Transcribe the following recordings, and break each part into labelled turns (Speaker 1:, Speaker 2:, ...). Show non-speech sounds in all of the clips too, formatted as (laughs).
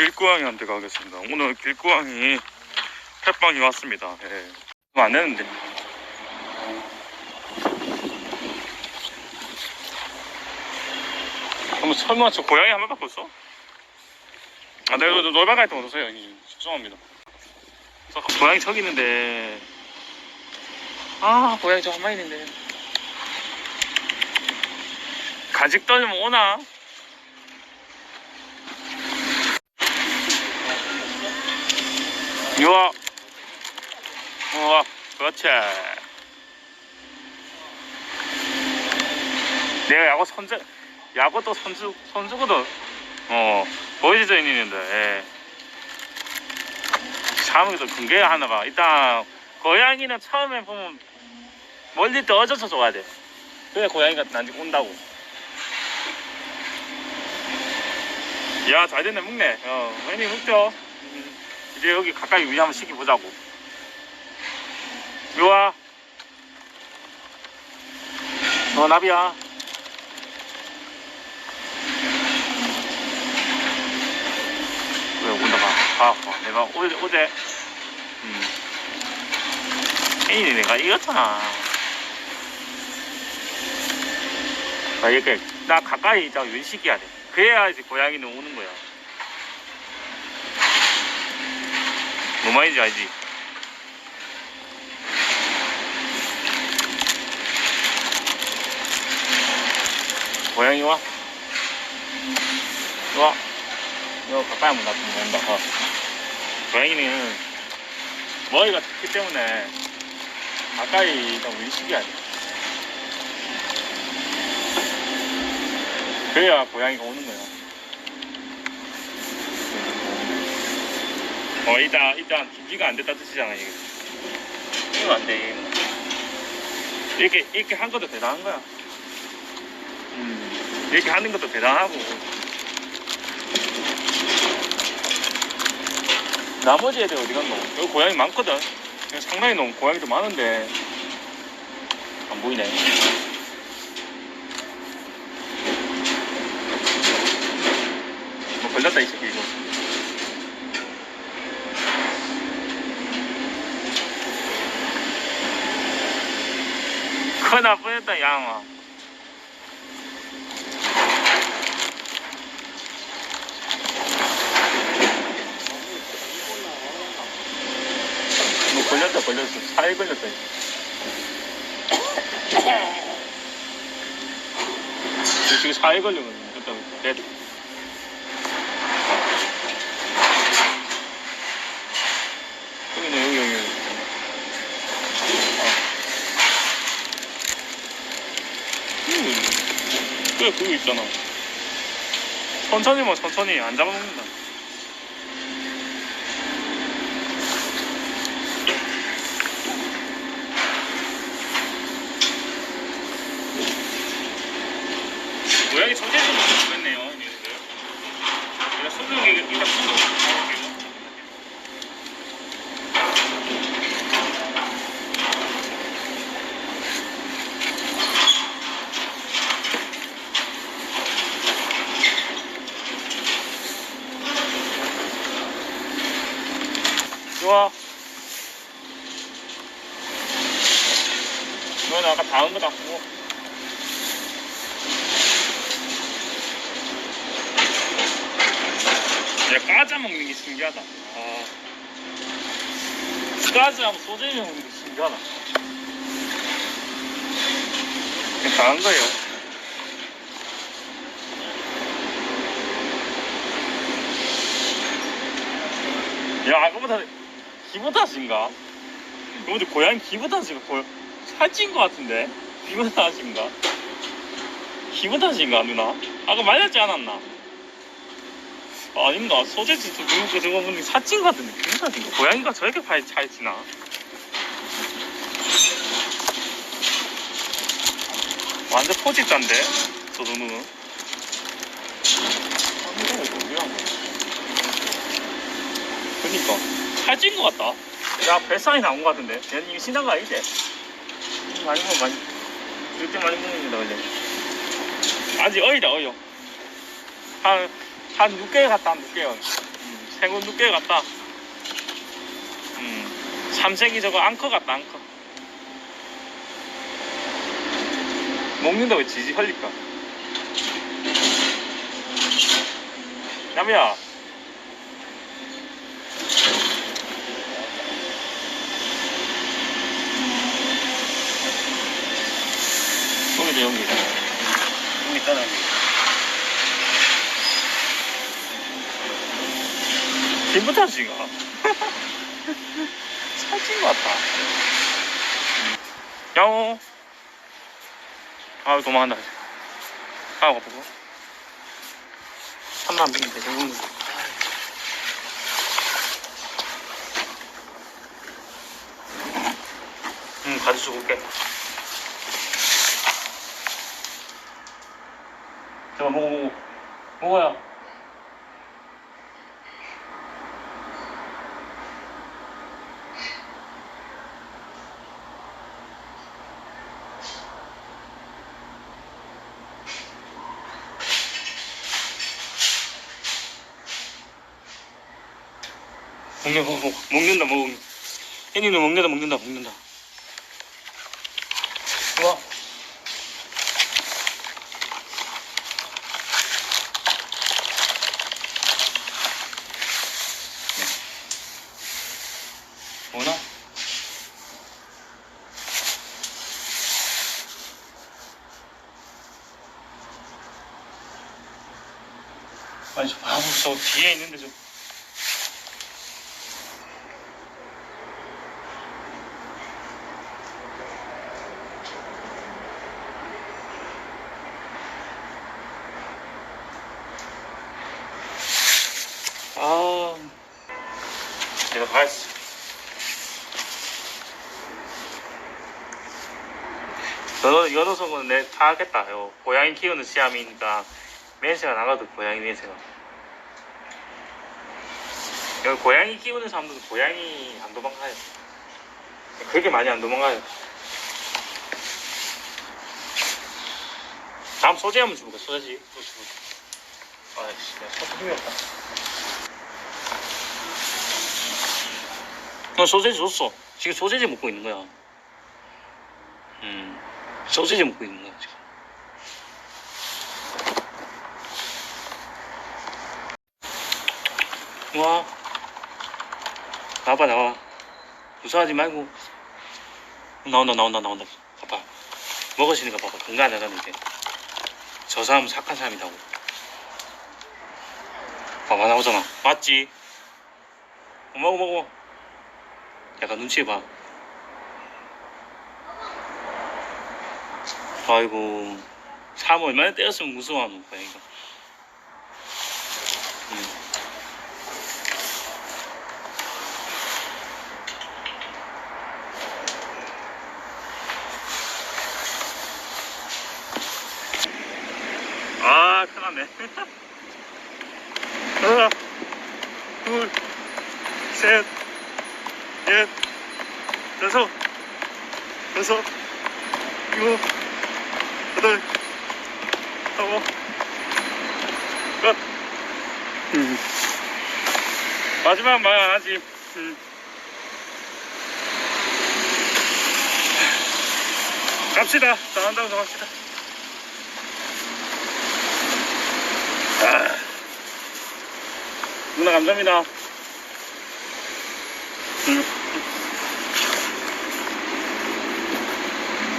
Speaker 1: 길고양이한테 가겠습니다. 오늘 길고양이 햇빵이 왔습니다. 예. 안 되는데. 한번 설마 저 고양이 한 번밖에 없어? 아, 내가 이거 놀방 갈때. 형님. 죄송합니다. 저 고양이 저기 있는데. 아, 고양이 저 한 마리 있는데. 간식 떨면 오나? 이거 우와 그렇지. 내가 야구 선제 야구 또 선수 선수거든 어 보여져 있는데 예. 참 그래도 근게 하나가 일단 고양이는 처음에 보면 멀리 떨어져서 줘야 돼. 그래 고양이가 난지 온다고. 야 잘 됐네 먹네. 어 많이 음, 이제 여기 가까이 우리 한번 시켜보자고 와. 어, 나비야. 왜 온다가 봐, 봐. 내가 어제, 어제, 음. 애인이 내가 이겼잖아. 나 이렇게, 나 가까이 있다가 윤식해야 돼. 그래야지 고양이는 오는 거야. 뭐 말인지 알지? 고양이 와. 와. 이거 가까이 하면 나좀 온다. 어. 고양이는 머리가 작기 때문에 가까이 일단 의식해야 돼. 그래야 고양이가 오는 거야. 어, 일단, 일단 준비가 안 됐다 뜻이잖아, 이게. 이거 안 돼. 이렇게, 이렇게 한 것도 대단한 거야. 음, 이렇게 하는 것도 대단하고 나머지 애들 어디 갔노? 여기 고양이 많거든 여기 상당히 너무 고양이도 많은데 안 보이네 뭐 걸렸다 이 새끼 이거 날 뻔했다 양아. 뭐 걸렸다 걸렸어. 사에 걸렸다. (coughs) 지금 사에 걸리거든. 일단 내 여기네 여기 여기 여기. 음, 그래 그거 있잖아 천천히 뭐 천천히 안 잡아먹는다 고양이 소재도 모르겠네요. 얘네들. 손으로 이게 일단 손으로 잡아볼게요. 좋아. 다은 거 같고. 야, 까자 먹는 게 신기하다. 아. 까자하고 소재미 먹는 게 신기하다. 강한 거예요. 야, 아까보다 기분 탓인가? 이번에 고양이 기분 탓인가? 고... 살찐 것 같은데? 기분 탓인가? 기분 탓인가, 누나? 아까 말렸지 않았나? 아닌가 소재지 좀 누구 저거 보니 사찐 같은 느낌 같은데 고양이가 저렇게 잘, 잘 지나 완전 포집자인데 저 눈은 그니까 살찐 것 같다 야 뱃살이 나온 것 같은데 얘는 이거 신난 거 아니지? 많이 먹어 많이 그렇게 많이 먹는다 원래 아직 어이다 어여 한한 6개월 갔다 한 6개월. 음. 생선 두께 같다. 음, 삼색이 저거 앙커 같다, 앙커. 먹는다 왜 지지 흘릴까? 남이야. 여기다 여기. 여기 있잖아. 여기. 김부터 씨가 (laughs) 살찐 것 같다. 야옹. 아 도망간다. 아 보고. 3만 비면 되죠. 응, 가져주고 올게. 잠깐 먹어, 먹어. 먹어요. 먹는 거 먹, 먹는다 먹. 혜니는 먹는다 먹는다 먹는다. 와. 오나? 아니 저 바보 저 뒤에 있는데 저. 아, 내가 가야지. 너, 여 녀석은 내 타겠다. 요 고양이 키우는 시암이니까 냄새가 나가도 고양이 냄새가. 여기 고양이 키우는 사람들은 고양이 안 도망가요. 그렇게 많이 안 도망가요. 다음 소재 한번 줘볼까? 소재지. 아이씨, 손 힘이 없다. 어, 소세지 줬어. 지금 소세지 먹고 있는 거야. 음, 소세지 먹고 있는 거야, 지금. 와. 나와봐, 나와. 무서워하지 말고. 나온다, 나온다, 나온다. 봐봐. 먹으시니까 봐봐. 건강 나가는 게. 저 사람은 착한 사람이라고. 봐봐, 나오잖아. 맞지? 어, 먹어, 먹어. 약간 눈치 봐. 아이고, 사람 얼마나 때렸으면 무서워하는 거야, 이거. 음. 아, 큰일 났네. 하나, 둘, 셋, 넷, 다섯, 여섯, 일곱, 여덟, 아홉, 끝. 음. 마지막 말안 하지. 음. 갑시다. 나간다고 갑시다. 아. 누나 감사합니다. 음.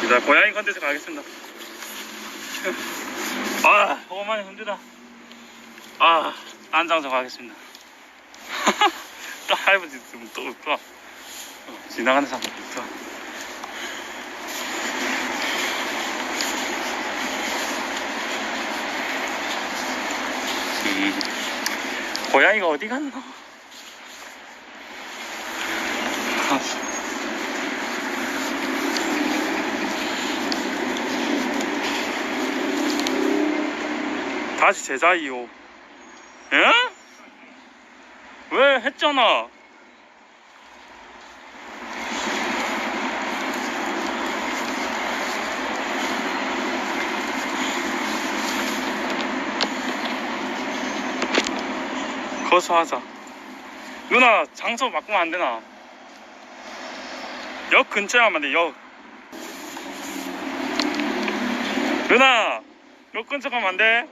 Speaker 1: 자, 고양이 컨텐츠 가겠습니다. (laughs) 아, 오만이 힘들다. 아, 안장서 가겠습니다. (laughs) 또 할아버지 있으면 또, 또, 어, 지나가는 사람 있어. 고양이가 어디? 아, 다시 제자이요. 예? 왜 했잖아. 거수하자. 누나 장소 바꾸면 안 되나? 역 근처에 하면 돼, 역. 누나, 역 근처 가면 안 돼?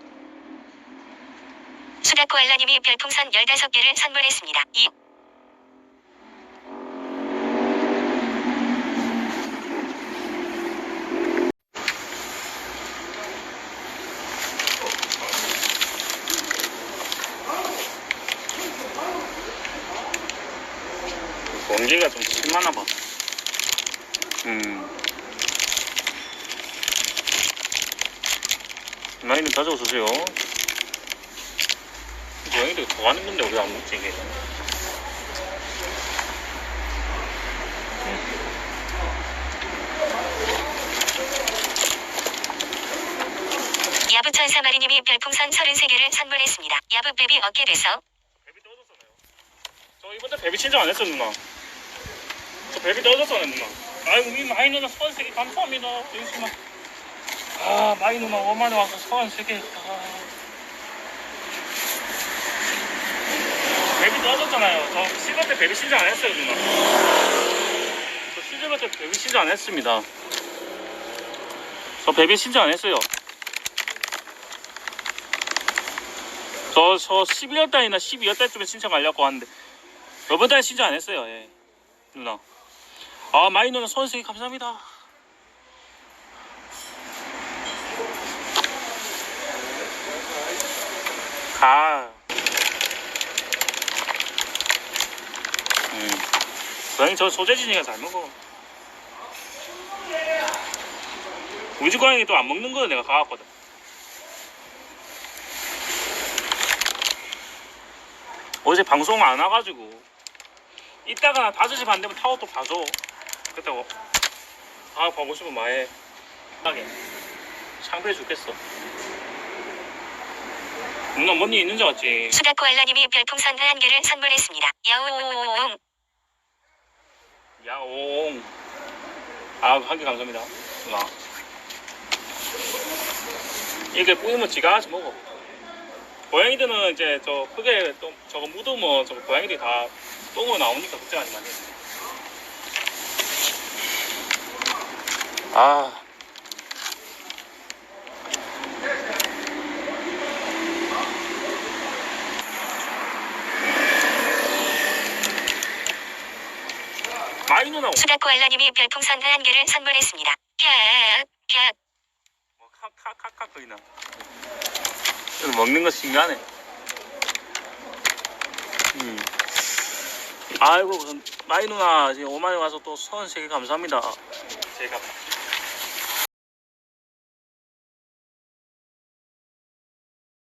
Speaker 2: 수다코알라님이 별풍선 15개를 선물했습니다. 이
Speaker 1: 공기가 좀 심하나 봐. 음. 가져오세요. 고양이들 더 하는 건데 왜 안 먹지 이게?
Speaker 2: 야부 천사마리님이 별풍선 33개를 선물했습니다. 야부베비 어깨 돼서
Speaker 1: 베비 떨어졌잖아요. 저 이번 때 베비 친정 안 했어 누나. 저 베비 떨어졌잖아요 누나. 아이고 우리 마이 누나 서른세개 감사합니다. 여기서만. 아 마이 누나 오만에 와서 서른세개. 아. 베비 떨어졌잖아요. 저 실버 때 베비 친정 안 했어요 누나. 저 실버 때 베비 친정 안 했습니다. 저 베비 친정 안 했어요. 저, 저 11월 달이나 12월 달쯤에 신청 하려고 하는데 이번 달에 신청 안 했어요 예. 누나 아 마이 누나 선생님 감사합니다 가 음. 고양이 저 소재진이가 잘 먹어. 우리 집 고양이 또 안 먹는 거 내가 가왔거든. 어제 방송 안 와가지고 이따가 5시 반 되면 타워 또 봐줘. 그때 뭐, 아 보고 싶으면 마해. 하게 창피해 죽겠어 누나 뭔일 있는 줄 알았지?
Speaker 2: 수다코 알라님이 별풍선 1개를 선물했습니다. 야우옹.
Speaker 1: 야옹. 아 한 개 감사합니다. 누나. 이게 뿌이면 지가 하나씩 먹어. 고양이들은 이제 저 크게 또 저거 묻으면 저거 고양이들이 다 똥으로 나오니까 걱정하지 마세요 아 마이 누나
Speaker 2: 수다코알라님이 별풍선 1개를 선물했습니다. 캬, 캬.
Speaker 1: 뭐 카카카카 이거 먹는 거 신기하네 음. 아이고 마이 누나 지금 오만에 와서 또 서른 세개 감사합니다 제가